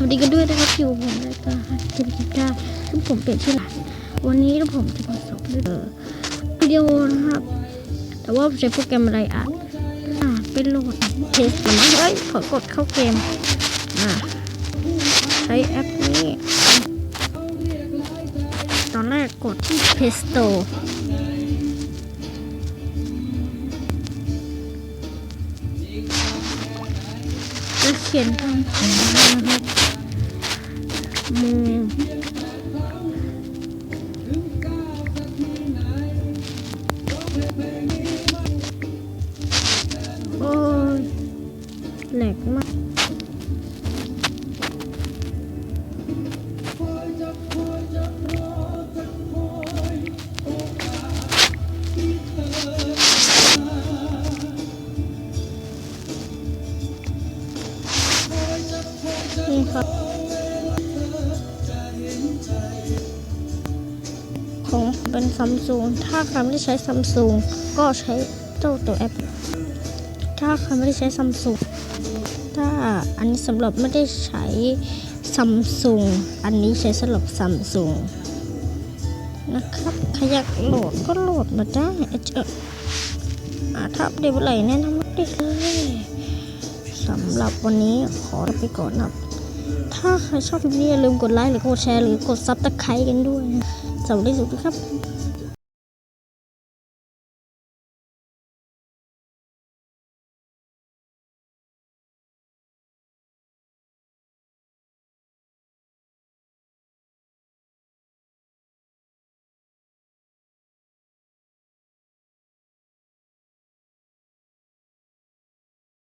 วัสดีกันด้วยนะครับอยู่ผมรายการเกมกีตาร์ซึ่งผมเปลี่ยนชื่อร้านวันนี้ผมจะมาสอนเอ่อวิดีโอนะครับ แต่ว่าผมใช้โปรแกรมอะไรอะอ่าเป็นโหลดเทสหรือมั้งเฮ้ยขอกดเข้าเกมอ่าใช้แอปนี้ ตอนแรกกดที่ Play Store เขียนคำ สั่งนะครั ของเป็นซัมซุงถ้าใครไม่ได้ใช้ซัมซุงก็ใช้เจ้าตัวแอป ถ้าใครไม่ได้ใช้ซัมซุงถ้าอันนี้สำหรับไม่ได้ใช้ซัมซุงอันนี้ใช้สำหรับซัมซุงนะครับใครอยากโหลดก็โหลดมาได้เอเจออ่าถ้าเดตอะไรแนะนำได้เลยสำหรับวันนี้ขอไปก่อนนะถ้าใครชอบคลิปนี้อย่าลืมกดไลค์หรือกดแชร์หรือกดซับตะไคร้กันด้วยนะ สวัสดีครับ